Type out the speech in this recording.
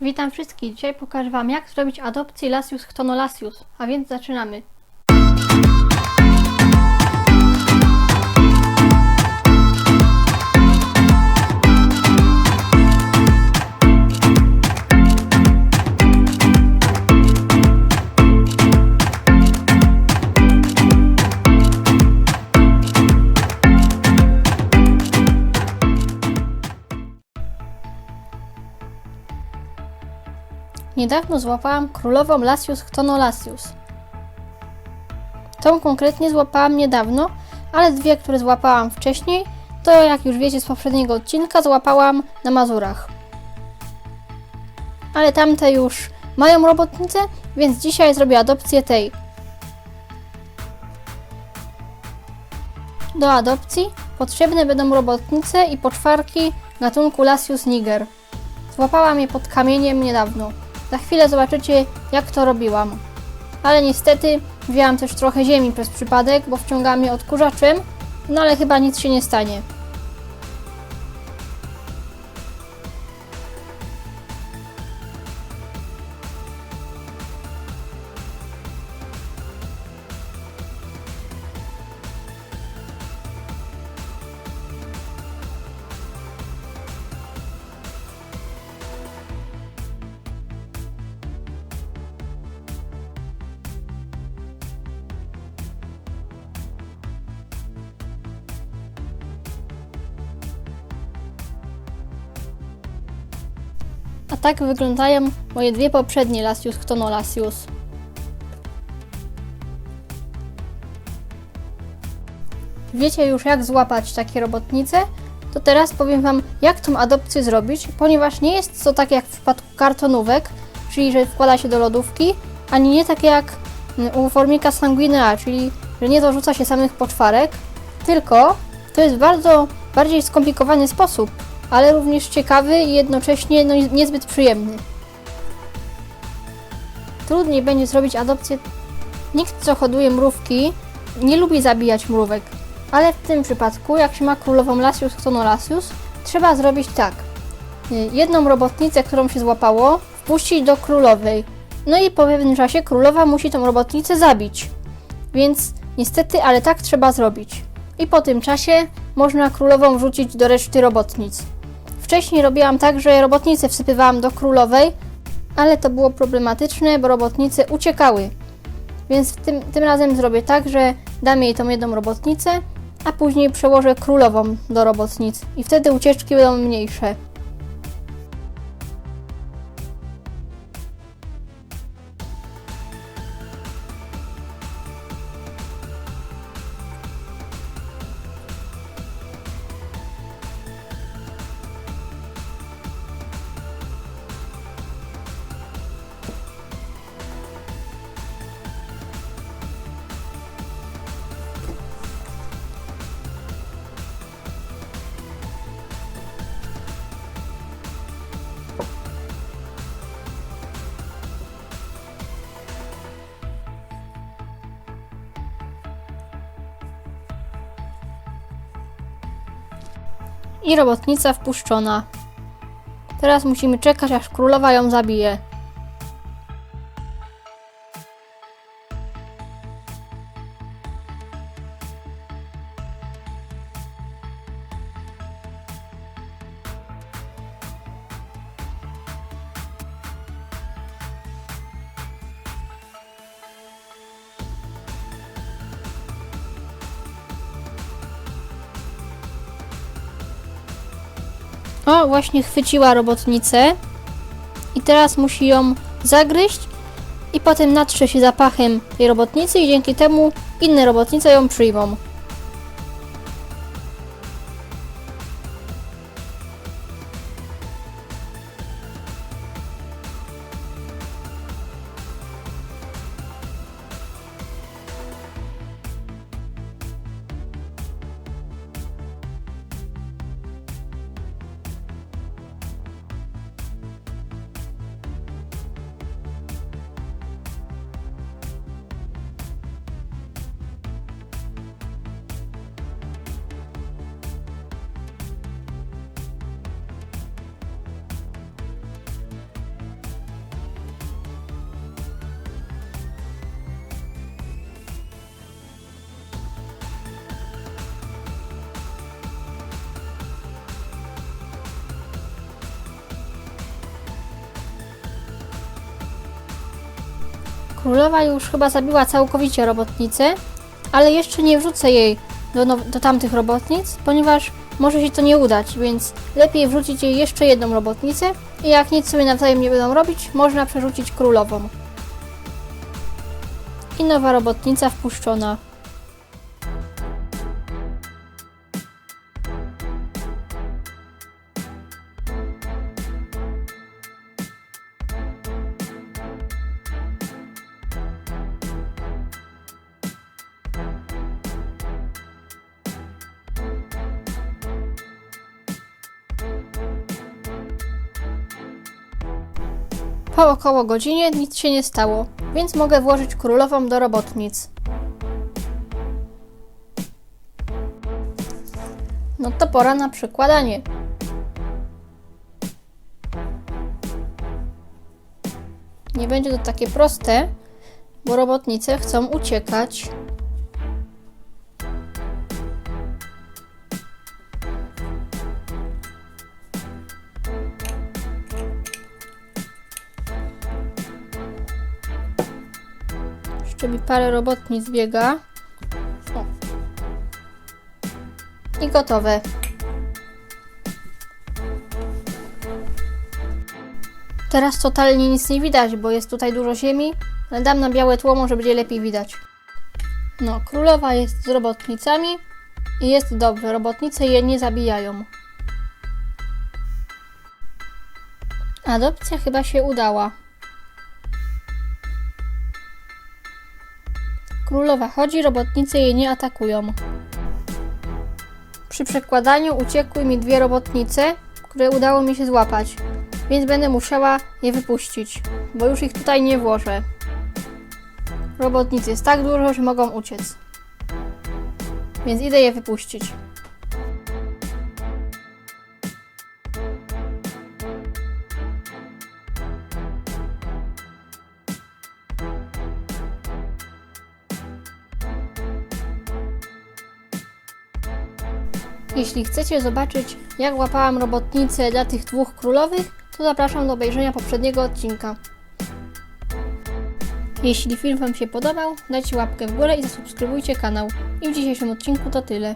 Witam wszystkich. Dzisiaj pokażę Wam, jak zrobić adopcję Lasius chtonolasius. A więc zaczynamy. Niedawno złapałam królową Lasius chtonolasius. Tą konkretnie złapałam niedawno, ale dwie, które złapałam wcześniej, to jak już wiecie z poprzedniego odcinka, złapałam na Mazurach. Ale tamte już mają robotnicę, więc dzisiaj zrobię adopcję tej. Do adopcji potrzebne będą robotnice i poczwarki gatunku Lasius niger. Złapałam je pod kamieniem niedawno. Za chwilę zobaczycie, jak to robiłam. Ale niestety wzięłam też trochę ziemi przez przypadek, bo wciągałam je odkurzaczem, no ale chyba nic się nie stanie. A tak wyglądają moje dwie poprzednie Lasius chtonolasius. Wiecie już jak złapać takie robotnice? To teraz powiem Wam, jak tą adopcję zrobić, ponieważ nie jest to tak jak w przypadku kartonówek, czyli że wkłada się do lodówki, ani nie tak jak u formika sanguinea, czyli że nie dorzuca się samych poczwarek, tylko to jest bardzo bardziej skomplikowany sposób, ale również ciekawy i jednocześnie no, niezbyt przyjemny. Trudniej będzie zrobić adopcję. Nikt, co hoduje mrówki, nie lubi zabijać mrówek, ale w tym przypadku, jak się ma królową Lasius chtonolasius, trzeba zrobić tak. Y, Jedną robotnicę, którą się złapało, wpuścić do królowej. No i po pewnym czasie królowa musi tą robotnicę zabić. Więc niestety, ale tak trzeba zrobić. I po tym czasie można królową wrzucić do reszty robotnic. Wcześniej robiłam tak, że robotnice wsypywałam do królowej, ale to było problematyczne, bo robotnice uciekały. Więc tym, tym razem zrobię tak, że dam jej tą jedną robotnicę, a później przełożę królową do robotnic i wtedy ucieczki będą mniejsze. I robotnica wpuszczona. Teraz musimy czekać, aż królowa ją zabije. O, właśnie chwyciła robotnicę. I teraz musi ją zagryźć i potem natrze się zapachem tej robotnicy i dzięki temu inne robotnice ją przyjmą. Królowa już chyba zabiła całkowicie robotnicę, ale jeszcze nie wrzucę jej do, do tamtych robotnic, ponieważ może się to nie udać, więc lepiej wrzucić jej jeszcze jedną robotnicę i jak nic sobie nawzajem nie będą robić, można przerzucić królową. I nowa robotnica wpuszczona. Po około godzinie nic się nie stało, więc mogę włożyć królową do robotnic. No to pora na przykładanie. Nie będzie to takie proste, bo robotnice chcą uciekać. Jeszcze parę robotnic biega. O. I gotowe. Teraz totalnie nic nie widać, bo jest tutaj dużo ziemi, ale dam na białe tło, może będzie lepiej widać. No, królowa jest z robotnicami i jest dobrze, robotnice je nie zabijają. Adopcja chyba się udała. Królowa chodzi, robotnice jej nie atakują. Przy przekładaniu uciekły mi dwie robotnice, które udało mi się złapać, więc będę musiała je wypuścić, bo już ich tutaj nie włożę. Robotnic jest tak dużo, że mogą uciec. Więc idę je wypuścić. Jeśli chcecie zobaczyć, jak łapałam robotnicę dla tych dwóch królowych, to zapraszam do obejrzenia poprzedniego odcinka. Jeśli film Wam się podobał, dajcie łapkę w górę i zasubskrybujcie kanał. I w dzisiejszym odcinku to tyle.